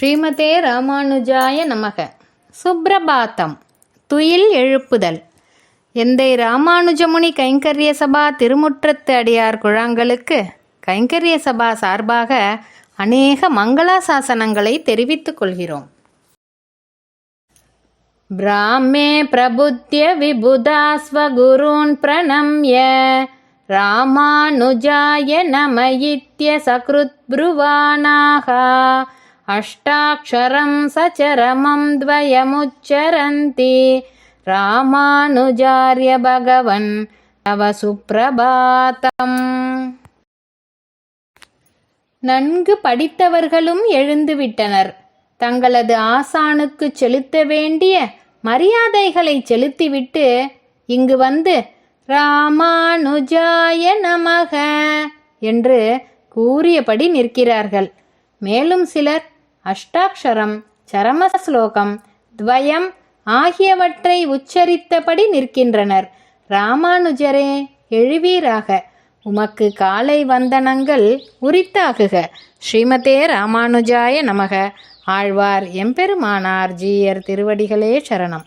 ஸ்ரீமதே ராமானுஜாய நமக. சுப்ரபாத்தம். துயில் எழுப்புதல். எந்தை ராமானுஜமுனி கைங்கரிய சபா திருமுற்றத்து அடியார் குழாங்களுக்கு கைங்கரிய சபா சார்பாக அநேக மங்களாசாசனங்களை தெரிவித்துக் கொள்கிறோம். பிராமே பிரபுத்திய விபுதாஸ்வகுருன் பிரணம்ய ராமானுஜாய நம இத்திய சக்ருத் புருவானாகா. अष्टाक्षरं सचरमं द्वयमुच्चरन्ति रामानुजार्य भगवन् तव सुप्रभातम् நன்கு படித்தவர்களும் எழுந்துவிட்டனர் தங்களது ஆசானுக்கு செலுத்த வேண்டிய மரியாதைகளை செலுத்திவிட்டு இங்கு வந்து ராமானுஜாய நமக என்று கூறியபடி நிற்கிறார்கள் மேலும் சிலர் அஷ்டாக்ஷரம் சரம ஸ்லோகம் துவயம் ஆகியவற்றை உச்சரித்தபடி நிற்கின்றனர். ராமானுஜரே எழுவீராக உமக்கு காலை வந்தனங்கள் உரித்தாகுக. ஸ்ரீமதே ராமானுஜாய நமக. ஆழ்வார் எம்பெருமானார் ஜீயர் திருவடிகளே சரணம்.